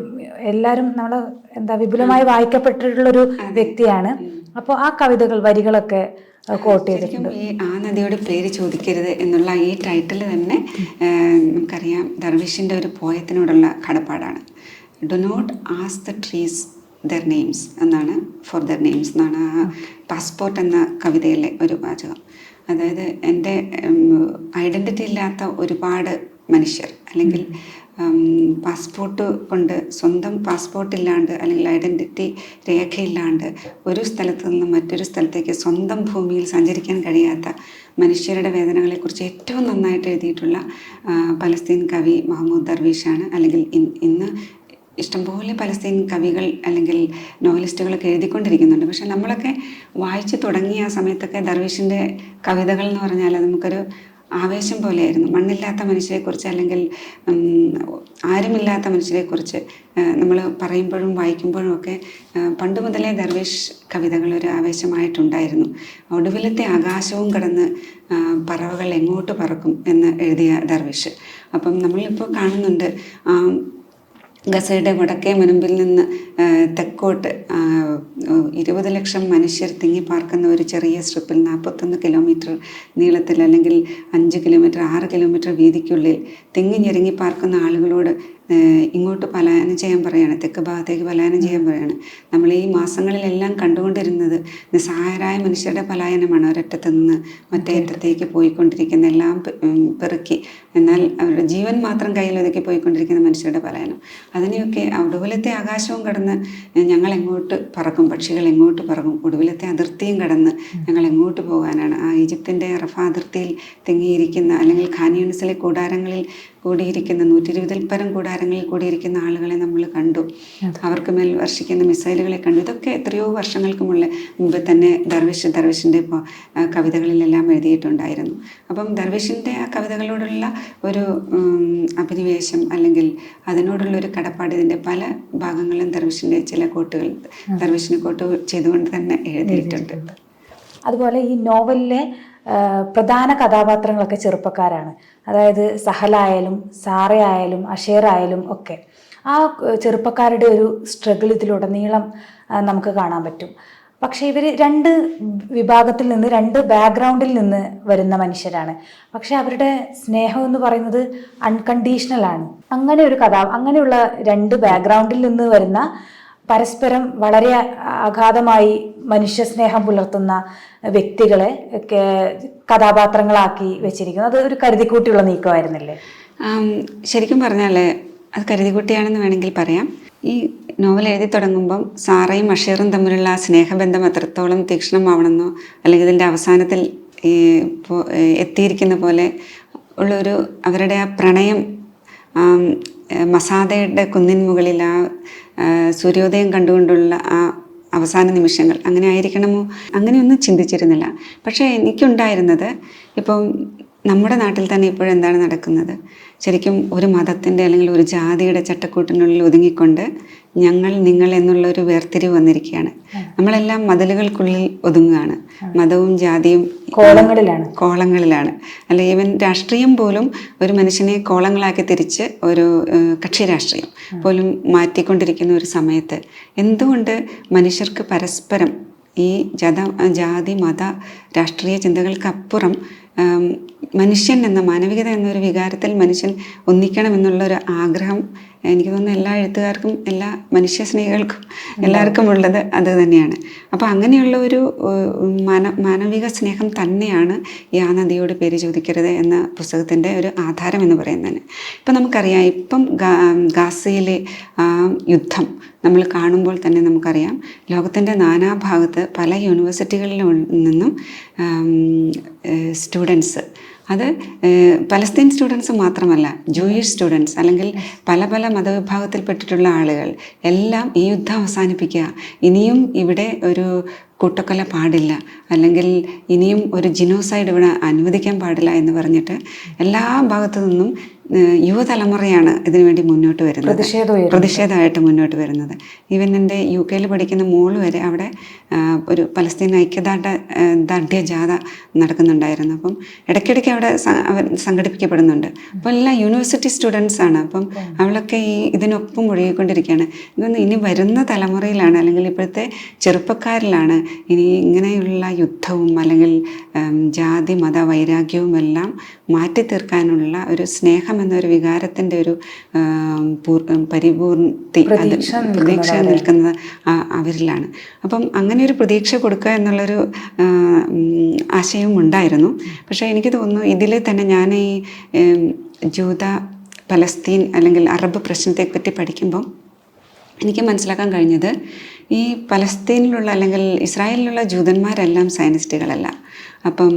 Speaker 1: എല്ലാവരും നമ്മൾ എന്താ വിപുലമായി വായിക്കപ്പെട്ടിട്ടുള്ളൊരു വ്യക്തിയാണ്. അപ്പോൾ ആ കവിതകൾ വരികളൊക്കെ കോട്ട്
Speaker 2: ഈ ആ നദിയുടെ പേര് ചോദിക്കരുത് എന്നുള്ള ഈ ടൈറ്റിൽ തന്നെ നമുക്കറിയാം ദർവിഷിന്റെ ഒരു പോയത്തിനോടുള്ള കടപ്പാടാണ്. Do not as the trees their names എന്നാണ് ഫോർ ദർ നെയിംസ് എന്നാണ് ആ പാസ്പോർട്ട് എന്ന കവിതയിലെ ഒരു വാചകം. അതായത് എന്റെ ഐഡന്റിറ്റി ഇല്ലാത്ത ഒരുപാട് മനുഷ്യർ. അല്ലെങ്കിൽ പാസ്പോർട്ട് കൊണ്ട് സ്വന്തം പാസ്പോർട്ട് ഇല്ലാണ്ട് അല്ലെങ്കിൽ ഐഡന്റിറ്റി രേഖയില്ലാണ്ട് ഒരു സ്ഥലത്ത് നിന്നും മറ്റൊരു സ്ഥലത്തേക്ക് സ്വന്തം ഭൂമിയിൽ സഞ്ചരിക്കാൻ കഴിയാത്ത മനുഷ്യരുടെ വേദനകളെക്കുറിച്ച് ഏറ്റവും നന്നായിട്ട് എഴുതിയിട്ടുള്ള പലസ്തീൻ കവി മഹമ്മൂദ് ദർവീഷാണ്. അല്ലെങ്കിൽ ഇന്ന് ഇഷ്ടംപോലെ പലസ്തീൻ കവികൾ അല്ലെങ്കിൽ നോവലിസ്റ്റുകളൊക്കെ എഴുതിക്കൊണ്ടിരിക്കുന്നുണ്ട്. പക്ഷെ നമ്മളൊക്കെ വായിച്ചു തുടങ്ങിയ ആ സമയത്തൊക്കെ ദർവീഷിന്റെ കവിതകൾ എന്ന് പറഞ്ഞാൽ നമുക്കൊരു ആവേശം പോലെയായിരുന്നു. മണ്ണില്ലാത്ത മനുഷ്യരെക്കുറിച്ച് അല്ലെങ്കിൽ ആരുമില്ലാത്ത മനുഷ്യരെക്കുറിച്ച് നമ്മൾ പറയുമ്പോഴും വായിക്കുമ്പോഴും ഒക്കെ പണ്ട് മുതലേ ദർവേഷ് കവിതകൾ ഒരു ആവേശമായിട്ടുണ്ടായിരുന്നു. ഒടുവിലത്തെ ആകാശവും കടന്ന് പറവകൾ എങ്ങോട്ട് പറക്കും എന്ന് എഴുതിയ ദർവേഷ്. അപ്പം നമ്മളിപ്പോൾ കാണുന്നുണ്ട് ഗസയുടെ വടക്കേ മുനമ്പിൽ നിന്ന് തെക്കോട്ട് ഇരുപത് ലക്ഷം മനുഷ്യർ തിങ്ങി പാർക്കുന്ന ഒരു ചെറിയ സ്ട്രിപ്പിൽ നാൽപ്പത്തൊന്ന് കിലോമീറ്റർ നീളത്തിൽ അല്ലെങ്കിൽ അഞ്ച് കിലോമീറ്റർ ആറ് കിലോമീറ്റർ വീതിക്കുള്ളിൽ തിങ്ങി ഞെരുങ്ങി പാർക്കുന്ന ആളുകളോട് ഇങ്ങോട്ട് പലായനം ചെയ്യാൻ പറയാണ് തെക്ക് ഭാഗത്തേക്ക് പലായനം ചെയ്യാൻ പറയാണ്. നമ്മൾ ഈ മാസങ്ങളിലെല്ലാം കണ്ടുകൊണ്ടിരുന്നത് നിസ്സഹായരായ മനുഷ്യരുടെ പലായനമാണ് ഒരറ്റത്ത് നിന്ന് മറ്റേ അറ്റത്തേക്ക് പോയിക്കൊണ്ടിരിക്കുന്ന എല്ലാം പെറുക്കി. എന്നാൽ അവരുടെ ജീവൻ മാത്രം കയ്യിൽ ഒതുക്കി പോയിക്കൊണ്ടിരിക്കുന്ന മനുഷ്യരുടെ പലായനം. അതിനെയൊക്കെ ഒടുവിലത്തെ ആകാശവും കടന്ന് ഞങ്ങൾ എങ്ങോട്ട് പറക്കും പക്ഷികൾ എങ്ങോട്ട് പറക്കും? ഒടുവിലത്തെ അതിർത്തിയും കടന്ന് ഞങ്ങൾ എങ്ങോട്ട് പോകാനാണ്? ആ ഈജിപ്തിന്റെ റഫ അതിർത്തിയിൽ തിങ്ങിയിരിക്കുന്ന അല്ലെങ്കിൽ ഖാനിയൂണിസിലെ കൂടാരങ്ങളിൽ കൂടിയിരിക്കുന്ന നൂറ്റി ഇരുപതിൽ പരം കൂടാരങ്ങളിൽ കൂടിയിരിക്കുന്ന ആളുകളെ നമ്മൾ കണ്ടു. അവർക്ക് മേൽ വർഷിക്കുന്ന മിസൈലുകളെ കണ്ടു. ഇതൊക്കെ എത്രയോ വർഷങ്ങൾക്ക് മുമ്പ് തന്നെ ദർവിഷ് ദർവിഷിന്റെ കവിതകളിലെല്ലാം എഴുതിയിട്ടുണ്ടായിരുന്നു. അപ്പം ദർവിഷിന്റെ ആ കവിതകളോടുള്ള ഒരു അഭിനിവേശം അല്ലെങ്കിൽ അതിനോടുള്ള ഒരു കടപ്പാട് ഇതിന്റെ പല ഭാഗങ്ങളും ദർവിഷിന്റെ ചില കോട്ടുകൾ ദർവിഷിന് കോട്ട് ചെയ്തുകൊണ്ട് തന്നെ എഴുതിയിട്ടുണ്ട്.
Speaker 1: അതുപോലെ ഈ നോവലിലെ പ്രധാന കഥാപാത്രങ്ങളൊക്കെ ചെറുപ്പക്കാരാണ്. അതായത് സഹലായാലും സാറയായാലും അഷേറായാലും ഒക്കെ. ആ ചെറുപ്പക്കാരുടെ ഒരു സ്ട്രഗിൾ ഇതിലുടനീളം നമുക്ക് കാണാൻ പറ്റും. പക്ഷേ ഇവർ രണ്ട് വിഭാഗത്തിൽ നിന്ന് രണ്ട് ബാക്ക്ഗ്രൗണ്ടിൽ നിന്ന് വരുന്ന മനുഷ്യരാണ്. പക്ഷേ അവരുടെ സ്നേഹം എന്ന് പറയുന്നത് അൺകണ്ടീഷണലാണ് അങ്ങനെ ഒരു കഥ അങ്ങനെയുള്ള രണ്ട് ബാക്ക്ഗ്രൗണ്ടിൽ നിന്ന് വരുന്ന പരസ്പരം വളരെ അഗാധമായി മനുഷ്യസ്നേഹം പുലർത്തുന്ന വ്യക്തികളെ കഥാപാത്രങ്ങളാക്കി വെച്ചിരിക്കുന്നു. അത് ഒരു കരുതിക്കൂട്ടിയുള്ള നീക്കമായിരുന്നില്ലേ?
Speaker 2: ശരിക്കും പറഞ്ഞാൽ അത് കരുതിക്കുട്ടിയാണെന്ന് വേണമെങ്കിൽ പറയാം. ഈ നോവൽ എഴുതി തുടങ്ങുമ്പം സാറയും മഷീറും തമ്മിലുള്ള ആ സ്നേഹബന്ധം എത്രത്തോളം തീക്ഷ്ണമാവണമെന്നോ അല്ലെങ്കിൽ ഇതിന്റെ അവസാനത്തിൽ എത്തിയിരിക്കുന്ന പോലെ ഉള്ളൊരു അവരുടെ ആ പ്രണയം മസാദയുടെ കുന്നിൻ മുകളിൽ ആ, സൂര്യോദയം കണ്ടുകൊണ്ടുള്ള ആ അവസാന നിമിഷങ്ങൾ അങ്ങനെ ആയിരിക്കണമോ? അങ്ങനെയൊന്നും ചിന്തിച്ചിരുന്നില്ല. പക്ഷേ എനിക്കുണ്ടായിരുന്നത് ഇപ്പം നമ്മുടെ നാട്ടിൽ തന്നെ ഇപ്പോഴെന്താണ് നടക്കുന്നത്? ശരിക്കും ഒരു മതത്തിന്റെ അല്ലെങ്കിൽ ഒരു ജാതിയുടെ ചട്ടക്കൂട്ടിനുള്ളിൽ ഒതുങ്ങിക്കൊണ്ട് ഞങ്ങൾ നിങ്ങൾ എന്നുള്ള ഒരു വേർതിരിവ് വന്നിരിക്കുകയാണ്. നമ്മളെല്ലാം മതിലുകൾക്കുള്ളിൽ ഒതുങ്ങുകയാണ്. മതവും ജാതിയും
Speaker 1: കോളങ്ങളിലാണ്.
Speaker 2: കോളങ്ങളിലാണ്. അല്ല ഈവൻ രാഷ്ട്രീയം പോലും ഒരു മനുഷ്യനെ കോളങ്ങളാക്കി തിരിച്ച് ഒരു കക്ഷി രാഷ്ട്രീയം പോലും മാറ്റിക്കൊണ്ടിരിക്കുന്ന ഒരു സമയത്ത് എന്തുകൊണ്ട് മനുഷ്യർക്ക് പരസ്പരം ഈ ജത ജാതി മത രാഷ്ട്രീയ ചിന്തകൾക്കപ്പുറം മനുഷ്യൻ എന്ന മാനവികത എന്നൊരു വികാരത്തിൽ മനുഷ്യൻ ഒന്നിക്കണം എന്നുള്ള ഒരു ആഗ്രഹം എനിക്ക് തോന്നുന്നു എല്ലാ എഴുത്തുകാർക്കും എല്ലാ മനുഷ്യ സ്നേഹികൾക്കും എല്ലാവർക്കും ഉള്ളത് അത് തന്നെയാണ്. അപ്പോൾ അങ്ങനെയുള്ള ഒരു മാന മാനവിക സ്നേഹം തന്നെയാണ് ആ നദിയോട് പേര് ചോദിക്കരുത് എന്ന പുസ്തകത്തിന്റെ ഒരു ആധാരം എന്ന് പറയുന്നത്. ഇപ്പം നമുക്കറിയാം ഇപ്പം ഗാസയിലെ യുദ്ധം നമ്മൾ കാണുമ്പോൾ തന്നെ നമുക്കറിയാം ലോകത്തിന്റെ നാനാഭാഗത്ത് പല യൂണിവേഴ്സിറ്റികളിൽ നിന്നും സ്റ്റുഡൻസ് അത് പലസ്തീൻ സ്റ്റുഡൻസ് മാത്രമല്ല ജൂയിഷ് സ്റ്റുഡൻസ് അല്ലെങ്കിൽ പല പല മതവിഭാഗത്തിൽപ്പെട്ടിട്ടുള്ള ആളുകൾ എല്ലാം ഈ യുദ്ധം അവസാനിപ്പിക്കുക. ഇനിയും ഇവിടെ ഒരു കൂട്ടക്കൊല പാടില്ല. അല്ലെങ്കിൽ ഇനിയും ഒരു ജിനോസൈഡ് ഇവിടെ അനുവദിക്കാൻ പാടില്ല എന്ന് പറഞ്ഞിട്ട് എല്ലാ ഭാഗത്തു നിന്നും യുവതലമുറയാണ് ഇതിനുവേണ്ടി മുന്നോട്ട് വരുന്നത്.
Speaker 1: പ്രതിഷേധം
Speaker 2: പ്രതിഷേധമായിട്ട് മുന്നോട്ട് വരുന്നത്. ഈവൻ എന്റെ യു കെയിൽ പഠിക്കുന്ന മോൾ വരെ അവിടെ ഒരു പലസ്തീൻ ഐക്യദാർഢ്യ ആ, ദാർഢ്യ ജാഥ നടക്കുന്നുണ്ടായിരുന്നു. അപ്പം ഇടയ്ക്കിടയ്ക്ക് അവിടെ സംഘടിപ്പിക്കപ്പെടുന്നുണ്ട്. അപ്പോൾ എല്ലാം യൂണിവേഴ്സിറ്റി സ്റ്റുഡൻസ് ആണ്. അപ്പം അവളൊക്കെ ഈ ഇതിനൊപ്പം ഒഴുകിക്കൊണ്ടിരിക്കുകയാണ് ഇതൊന്ന് ഇനി വരുന്ന തലമുറയിലാണ് അല്ലെങ്കിൽ ഇപ്പോഴത്തെ ചെറുപ്പക്കാരിലാണ് ഇനി ഇങ്ങനെയുള്ള യുദ്ധവും അല്ലെങ്കിൽ ജാതി മത വൈരാഗ്യവും എല്ലാം മാറ്റി തീർക്കാനുള്ള ഒരു സ്നേഹം എന്നൊരു വികാരത്തിന്റെ ഒരു പരിപൂർത്തി അത്
Speaker 1: പ്രതീക്ഷ നിൽക്കുന്നത്
Speaker 2: അവരിലാണ്. അപ്പം അങ്ങനെ ഒരു പ്രതീക്ഷ കൊടുക്കുക എന്നുള്ളൊരു ആശയവും ഉണ്ടായിരുന്നു. പക്ഷേ എനിക്ക് തോന്നുന്നു ഇതിൽ തന്നെ ഞാൻ ഈ ജൂത പലസ്തീൻ അല്ലെങ്കിൽ അറബ് പ്രശ്നത്തെപ്പറ്റി പഠിക്കുമ്പം എനിക്ക് മനസ്സിലാക്കാൻ കഴിഞ്ഞത് ഈ പലസ്തീനിലുള്ള അല്ലെങ്കിൽ ഇസ്രായേലിലുള്ള ജൂതന്മാരെല്ലാം സയനിസ്റ്റുകളല്ല. അപ്പം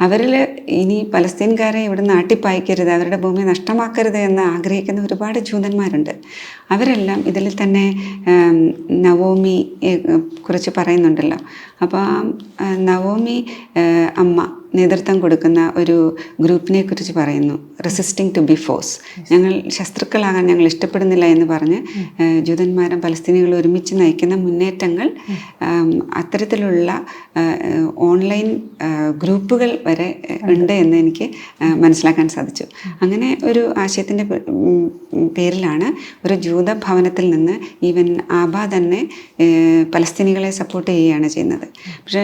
Speaker 2: അവരിൽ ഇനി പലസ്തീൻകാരെ ഇവിടെ നാട്ടിപ്പായിക്കരുത് അവരുടെ ഭൂമി നഷ്ടമാക്കരുത് എന്ന് ആഗ്രഹിക്കുന്ന ഒരുപാട് ജൂതന്മാരുണ്ട്. അവരെല്ലാം ഇതിൽ തന്നെ നവോമി കുറിച്ച് പറയുന്നുണ്ടല്ലോ. അപ്പോൾ നവോമി അമ്മ നേതൃത്വം കൊടുക്കുന്ന ഒരു ഗ്രൂപ്പിനെ കുറിച്ച് പറയുന്നു. റെസിസ്റ്റിംഗ് ടു ബി ഫോഴ്സ് ഞങ്ങൾ ശത്രുക്കളാകാൻ ഞങ്ങൾ ഇഷ്ടപ്പെടുന്നില്ല എന്ന് പറഞ്ഞ് ജൂതന്മാരും പലസ്തീനികളും ഒരുമിച്ച് നയിക്കുന്ന മുന്നേറ്റങ്ങൾ അത്തരത്തിലുള്ള ഓൺലൈൻ ഗ്രൂപ്പുകൾ വരെ ഉണ്ട് എന്ന് എനിക്ക് മനസ്സിലാക്കാൻ സാധിച്ചു. അങ്ങനെ ഒരു ആശയത്തിന്റെ പേരിലാണ് ഒരു ജൂത ഭവനത്തിൽ നിന്ന് ഈവൻ ആബ തന്നെ പലസ്തീനികളെ സപ്പോർട്ട് ചെയ്യുകയാണ് ചെയ്യുന്നത്. പക്ഷേ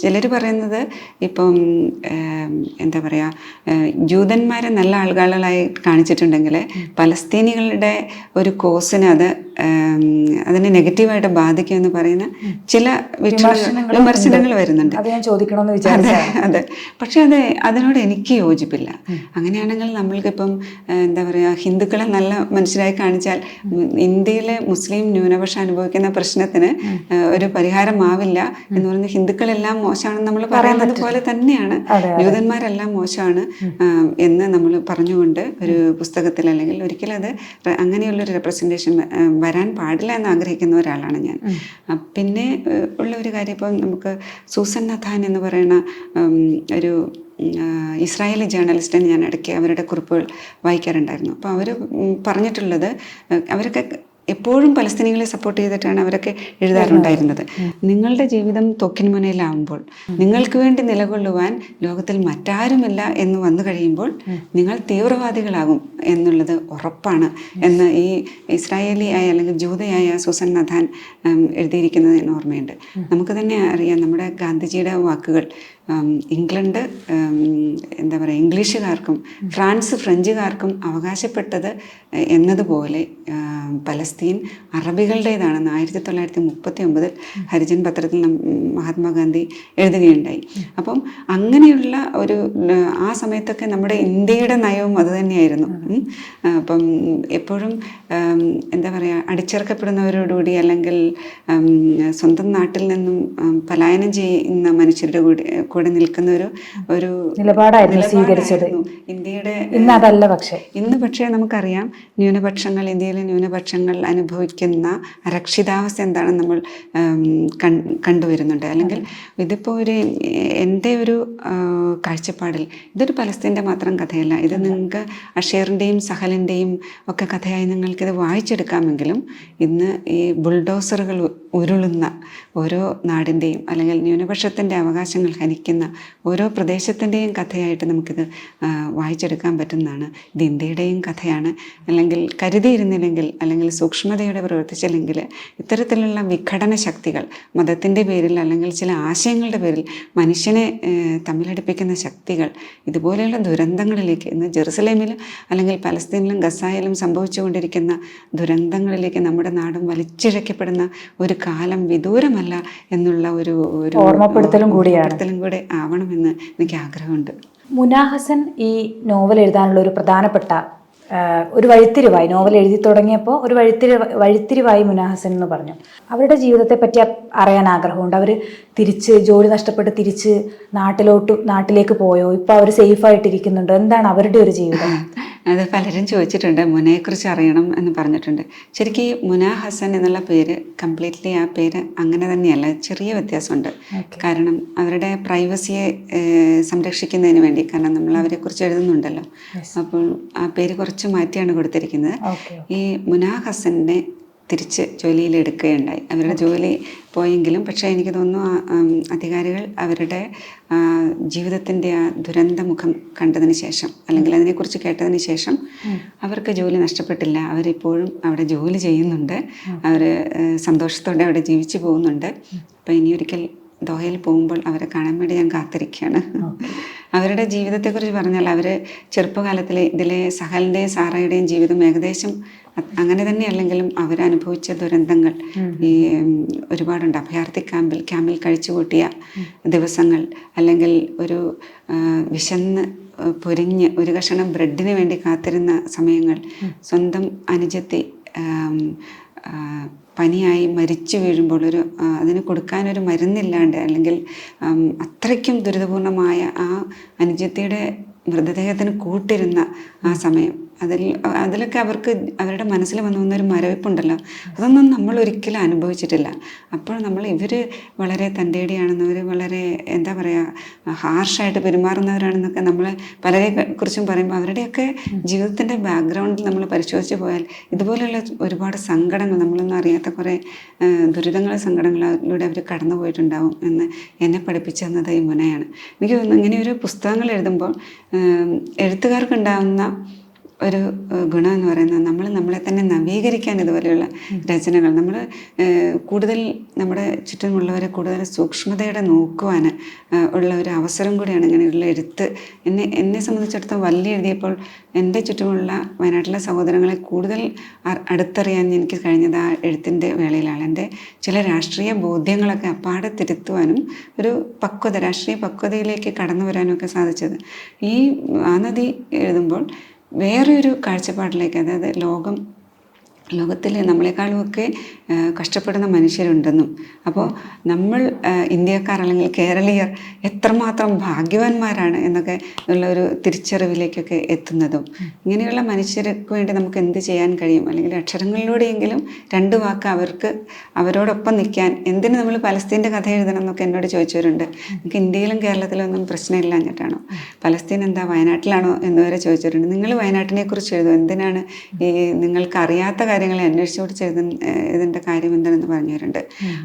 Speaker 2: ചിലർ പറയുന്നത് ഇപ്പം എന്താ പറയുക ജൂതന്മാരെ നല്ല ആളുകളായി കാണിച്ചിട്ടുണ്ടെങ്കിൽ പലസ്തീനികളുടെ ഒരു കോസിന് അത് അതിനെ നെഗറ്റീവായിട്ട് ബാധിക്കുക എന്ന് പറയുന്ന ചില വിമർശനങ്ങൾ വരുന്നുണ്ട്.
Speaker 1: അത് ഞാൻ ചോദിക്കണമെന്ന് വിചാരിച്ചു
Speaker 2: അതെ. പക്ഷെ അത് അതിനോട് എനിക്ക് യോജിപ്പില്ല. അങ്ങനെയാണെങ്കിൽ നമ്മൾക്കിപ്പം എന്താ പറയുക ഹിന്ദുക്കളെ നല്ല മനുഷ്യരായി കാണിച്ചാൽ ഇന്ത്യയിലെ മുസ്ലിം ന്യൂനപക്ഷം അനുഭവിക്കുന്ന പ്രശ്നത്തിന് ഒരു പരിഹാരമാവില്ല എന്ന് പറയുന്നത് ഹിന്ദുക്കളെല്ലാം മോശമാണെന്ന് നമ്മൾ പറയുന്നത് പോലെ തന്നെയാണ്. ജൂതന്മാരെല്ലാം മോശമാണ് എന്ന് നമ്മൾ പറഞ്ഞുകൊണ്ട് ഒരു പുസ്തകത്തിൽ അല്ലെങ്കിൽ ഒരിക്കലും അത് അങ്ങനെയുള്ളൊരു റെപ്രസെന്റേഷൻ വരാൻ പാടില്ല എന്ന് ആഗ്രഹിക്കുന്ന ഒരാളാണ് ഞാൻ. പിന്നെ ഉള്ള ഒരു കാര്യം ഇപ്പം നമുക്ക് സൂസൻ നഥാൻ എന്ന് പറയുന്ന ഒരു ഇസ്രായേലി ജേർണലിസ്റ്റിന് ഞാൻ ഇടയ്ക്ക് അവരുടെ കുറിപ്പുകൾ വായിക്കാറുണ്ടായിരുന്നു. അപ്പോൾ അവർ പറഞ്ഞിട്ടുള്ളത് അവരൊക്കെ എപ്പോഴും പലസ്തീനികളെ സപ്പോർട്ട് ചെയ്തിട്ടാണ് അവരൊക്കെ എഴുതാറുണ്ടായിരുന്നത്. നിങ്ങളുടെ ജീവിതം തൊക്കിൻ മുനയിലാവുമ്പോൾ നിങ്ങൾക്ക് വേണ്ടി നിലകൊള്ളുവാൻ ലോകത്തിൽ മറ്റാരുമില്ല എന്ന് വന്നു കഴിയുമ്പോൾ നിങ്ങൾ തീവ്രവാദികളാകും എന്നുള്ളത് ഉറപ്പാണ് എന്ന് ഈ ഇസ്രായേലി ആയ അല്ലെങ്കിൽ ജൂതയായ സുസൻ നഥാൻ എഴുതിയിരിക്കുന്നത് എന്ന് ഓർമ്മയുണ്ട്. നമുക്ക് തന്നെ അറിയാം നമ്മുടെ ഗാന്ധിജിയുടെ വാക്കുകൾ ഇംഗ്ലണ്ട് എന്താ പറയുക ഇംഗ്ലീഷുകാർക്കും ഫ്രാൻസ് ഫ്രഞ്ചുകാർക്കും അവകാശപ്പെട്ടത് എന്നതുപോലെ പലസ്തീൻ അറബികളുടേതാണെന്ന് ആയിരത്തി തൊള്ളായിരത്തി മുപ്പത്തി ഒമ്പതിൽ ഹരിജൻ പത്രത്തിൽ മഹാത്മാഗാന്ധി എഴുതുകയുണ്ടായി. അപ്പം അങ്ങനെയുള്ള ഒരു ആ സമയത്തൊക്കെ നമ്മുടെ ഇന്ത്യയുടെ നയവും അതുതന്നെയായിരുന്നു. അപ്പം എപ്പോഴും എന്താ പറയുക അടിച്ചിറക്കപ്പെടുന്നവരോടുകൂടി അല്ലെങ്കിൽ സ്വന്തം നാട്ടിൽ നിന്നും പലായനം ചെയ്യുന്ന മനുഷ്യരുടെ കൂടി കൂടെ നിൽക്കുന്ന ഒരു ഒരു
Speaker 1: നിലപാടായിരുന്നു സ്വീകരിച്ചത്.
Speaker 2: ഇന്ത്യയുടെ
Speaker 1: ഇന്ന് അതല്ല പക്ഷേ.
Speaker 2: ഇന്ന് പക്ഷേ നമുക്കറിയാം ന്യൂനപക്ഷങ്ങൾ ഇന്ത്യയിലെ ന്യൂനപക്ഷങ്ങൾ അനുഭവിക്കുന്ന രക്ഷിതാവസ്ഥ എന്താണെന്ന് നമ്മൾ കണ്ടുവരുന്നുണ്ട്. അല്ലെങ്കിൽ ഇതിപ്പോൾ ഒരു എന്റെ ഒരു കാഴ്ചപ്പാടിൽ ഇതൊരു പലസ്തീന്റെ മാത്രം കഥയല്ല. ഇത് നിങ്ങൾക്ക് അഷേറിന്റെയും സഹലിന്റെയും ഒക്കെ കഥയായി നിങ്ങൾക്കിത് വായിച്ചെടുക്കാമെങ്കിലും ഇന്ന് ഈ ബുൾഡോസറുകൾ ഉരുളുന്ന ഓരോ നാടിന്റെയും അല്ലെങ്കിൽ ന്യൂനപക്ഷത്തിന്റെ അവകാശങ്ങൾ ഹനിക്കുന്ന ഓരോ പ്രദേശത്തിന്റെയും കഥയായിട്ട് നമുക്കിത് വായിച്ചെടുക്കാൻ പറ്റുന്നതാണ്. ഇത് ഇന്ത്യയുടെയും കഥയാണ്. അല്ലെങ്കിൽ കരുതിയിരുന്നില്ലെങ്കിൽ അല്ലെങ്കിൽ സൂക്ഷ്മതയോടെ പ്രവർത്തിച്ചില്ലെങ്കിൽ ഇത്തരത്തിലുള്ള വിഘടന ശക്തികൾ മതത്തിന്റെ പേരിൽ അല്ലെങ്കിൽ ചില ആശയങ്ങളുടെ പേരിൽ മനുഷ്യനെ തമ്മിലടിപ്പിക്കുന്ന ശക്തികൾ ഇതുപോലെയുള്ള ദുരന്തങ്ങളിലേക്ക് ഇന്ന് ജെറുസലേമിൽ അല്ലെങ്കിൽ പലസ്തീനിലും ഗസായിലും സംഭവിച്ചുകൊണ്ടിരിക്കുന്ന ദുരന്തങ്ങളിലേക്ക് നമ്മുടെ നാടും വലിച്ചിഴക്കപ്പെടുന്ന ഒരു കാലം വിദൂരമല്ല എന്നുള്ള ഒരു ഒരു
Speaker 1: ഓർമ്മപ്പെടുത്തലും കൂടിയാണ്.
Speaker 2: ഓർമ്മപ്പെടുത്തലും കൂടെ ആവണമെന്ന് എനിക്ക് ആഗ്രഹമുണ്ട്.
Speaker 1: മുനാഹസൻ ഈ നോവൽ എഴുതാനുള്ള ഒരു പ്രധാനപ്പെട്ട ഒരു വഴിത്തിരിവായി നോവൽ എഴുതി തുടങ്ങിയപ്പോൾ ഒരു വഴിത്തിരി വഴിത്തിരിവായി മുനാഹസൻ എന്ന് പറഞ്ഞു. അവരുടെ ജീവിതത്തെ പറ്റി അറിയാൻ ആഗ്രഹമുണ്ട്. അവർ തിരിച്ച് ജോലി നഷ്ടപ്പെട്ട് തിരിച്ച് നാട്ടിലോട്ട് നാട്ടിലേക്ക് പോയോ? ഇപ്പോൾ അവർ സേഫായിട്ടിരിക്കുന്നുണ്ടോ എന്താണ് അവരുടെ ഒരു ജീവിതം?
Speaker 2: അത് പലരും ചോദിച്ചിട്ടുണ്ട് മുനയെക്കുറിച്ച് അറിയണം എന്ന് പറഞ്ഞിട്ടുണ്ട്. ശരിക്കും ഈ മുന ഹസൻ എന്നുള്ള പേര് കംപ്ലീറ്റ്ലി ആ പേര് അങ്ങനെ തന്നെയല്ല ചെറിയ വ്യത്യാസമുണ്ട്. കാരണം അവരുടെ പ്രൈവസിയെ സംരക്ഷിക്കുന്നതിന് വേണ്ടി കാരണം നമ്മൾ അവരെ കുറിച്ച് എഴുതുന്നുണ്ടല്ലോ അപ്പോൾ ആ പേര് കുറച്ച് മാറ്റിയാണ് കൊടുത്തിരിക്കുന്നത്. ഈ മുന ഹസനെ തിരിച്ച് ജോലിയിൽ എടുക്കുകയുണ്ടായി അവരുടെ ജോലി പോയെങ്കിലും പക്ഷേ എനിക്ക് തോന്നുന്നു അധികാരികൾ അവരുടെ ജീവിതത്തിന്റെ ആ ദുരന്തമുഖം കണ്ടതിന് ശേഷം അല്ലെങ്കിൽ അതിനെക്കുറിച്ച് കേട്ടതിന് ശേഷം അവർക്ക് ജോലി നഷ്ടപ്പെട്ടില്ല. അവരിപ്പോഴും അവിടെ ജോലി ചെയ്യുന്നുണ്ട്. അവർ സന്തോഷത്തോടെ അവിടെ ജീവിച്ചു പോകുന്നുണ്ട്. അപ്പോൾ ഇനി ഒരിക്കൽ ദോഹയിൽ പോകുമ്പോൾ അവരെ കാണാൻ വേണ്ടി ഞാൻ കാത്തിരിക്കുകയാണ്. അവരുടെ ജീവിതത്തെക്കുറിച്ച് പറഞ്ഞാൽ അവർ ചെറുപ്പകാലത്തിലെ ഇതിലെ സഹലിന്റെയും സാറയുടെയും ജീവിതം ഏകദേശം അങ്ങനെ തന്നെയല്ലെങ്കിലും അവരനുഭവിച്ച ദുരന്തങ്ങൾ ഈ ഒരുപാടുണ്ട്. അഭയാർത്ഥി ക്യാമ്പിൽ ക്യാമ്പിൽ കഴിച്ചുകൂട്ടിയ ദിവസങ്ങൾ അല്ലെങ്കിൽ ഒരു വിശന്ന് പൊരിഞ്ഞ് ഒരു കഷണം ബ്രെഡിന് വേണ്ടി കാത്തിരുന്ന സമയങ്ങൾ സ്വന്തം അനുജത്തി പനിയായി മരിച്ചു വീഴുമ്പോൾ ഒരു അതിന് കൊടുക്കാനൊരു മരുന്നില്ലാണ്ട് അല്ലെങ്കിൽ അത്രയ്ക്കും ദുരിതപൂർണമായ ആ അനുജത്തിയുടെ മൃതദേഹത്തിന് കൂട്ടിരുന്ന ആ സമയം. അതിൽ അതിലൊക്കെ അവർക്ക് അവരുടെ മനസ്സിൽ വന്നു വന്നൊരു മരവിപ്പുണ്ടല്ലോ. അതൊന്നും നമ്മൾ ഒരിക്കലും അനുഭവിച്ചിട്ടില്ല. അപ്പോൾ നമ്മൾ ഇവർ വളരെ തന്റെടിയാണെന്നവർ വളരെ എന്താ പറയുക ഹാർഷായിട്ട് പെരുമാറുന്നവരാണെന്നൊക്കെ നമ്മൾ പലരെ കുറിച്ചും പറയുമ്പോൾ അവരുടെയൊക്കെ ജീവിതത്തിന്റെ ബാക്ക്ഗ്രൗണ്ടിൽ നമ്മൾ പരിശോധിച്ച് പോയാൽ ഇതുപോലെയുള്ള ഒരുപാട് സങ്കടങ്ങൾ നമ്മളൊന്നും അറിയാത്ത കുറേ ദുരിതങ്ങൾ സങ്കടങ്ങളിലൂടെ അവർ കടന്നു പോയിട്ടുണ്ടാവും എന്ന് എന്നെ പഠിപ്പിച്ചു തന്നത് ഈ മുനയാണ്. എനിക്ക് തോന്നുന്നു ഇങ്ങനെ ഒരു പുസ്തകങ്ങൾ എഴുതുമ്പോൾ എഴുത്തുകാർക്കുണ്ടാകുന്ന ഒരു ഗുണം എന്ന് പറയുന്നത് നമ്മൾ നമ്മളെ തന്നെ നവീകരിക്കാൻ ഇതുപോലെയുള്ള രചനകൾ. നമ്മൾ കൂടുതൽ നമ്മുടെ ചുറ്റുമുള്ളവരെ കൂടുതൽ സൂക്ഷ്മതയോടെ നോക്കുവാൻ ഉള്ള ഒരു അവസരം കൂടിയാണ് ഇങ്ങനെയുള്ള എഴുത്ത്. എന്നെ എന്നെ സംബന്ധിച്ചിടത്തോളം വല്ലി എഴുതിയപ്പോൾ എന്റെ ചുറ്റുമുള്ള വയനാട്ടിലെ സഹോദരങ്ങളെ കൂടുതൽ അടുത്തറിയാൻ എനിക്ക് കഴിഞ്ഞത് ആ എഴുത്തിന്റെ വേളയിലാണ്. എന്റെ ചില രാഷ്ട്രീയ ബോധ്യങ്ങളൊക്കെ അപ്പാടെ തിരുത്തുവാനും ഒരു പക്വത രാഷ്ട്രീയ പക്വതയിലേക്ക് കടന്നു വരാനും ഒക്കെ സാധിച്ചത്. ഈ ആ നദി എഴുതുമ്പോൾ വേറൊരു കാഴ്ചപ്പാടിലേക്ക് അതായത് ലോകം ലോകത്തിൽ നമ്മളെക്കാളുമൊക്കെ കഷ്ടപ്പെടുന്ന മനുഷ്യരുണ്ടെന്നും. അപ്പോൾ നമ്മൾ ഇന്ത്യക്കാർ അല്ലെങ്കിൽ കേരളീയർ എത്രമാത്രം ഭാഗ്യവാന്മാരാണ് എന്നൊക്കെ ഉള്ള ഒരു തിരിച്ചറിവിലേക്കൊക്കെ എത്തുന്നതും. ഇങ്ങനെയുള്ള മനുഷ്യർക്ക് വേണ്ടി നമുക്ക് എന്ത് ചെയ്യാൻ കഴിയും? അല്ലെങ്കിൽ അക്ഷരങ്ങളിലൂടെയെങ്കിലും രണ്ട് വാക്ക് അവർക്ക് അവരോടൊപ്പം നിൽക്കാൻ എന്തിന് നമ്മൾ പലസ്തീന്റെ കഥ എഴുതണം എന്നൊക്കെ എന്നോട് ചോദിച്ചവരുണ്ട്. നമുക്ക് ഇന്ത്യയിലും കേരളത്തിലും ഒന്നും പ്രശ്നമില്ല എന്നിട്ടാണോ? പലസ്തീൻ എന്താ വയനാട്ടിലാണോ എന്ന് വരെ ചോദിച്ചവരുണ്ട്. നിങ്ങൾ വയനാട്ടിനെ കുറിച്ച് എഴുതും എന്തിനാണ് ഈ നിങ്ങൾക്ക് അറിയാത്ത കാര്യങ്ങളെ അന്വേഷിച്ചുകൊണ്ട് ചെയ്ത ഇതിന്റെ കാര്യം എന്താണെന്ന് പറഞ്ഞു വരുന്നുണ്ട്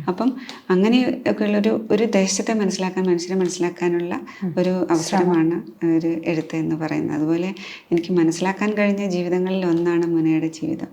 Speaker 2: അപ്പം അങ്ങനെ ഒക്കെയുള്ളൊരു ഒരു ദേശത്തെ മനസ്സിലാക്കാൻ മനുഷ്യരെ മനസ്സിലാക്കാനുള്ള ഒരു അവസരമാണ് ഒരു എഴുത്ത് എന്ന് പറയുന്നത്. അതുപോലെ എനിക്ക് മനസ്സിലാക്കാൻ കഴിഞ്ഞ ജീവിതങ്ങളിൽ ഒന്നാണ് മുനയുടെ ജീവിതം.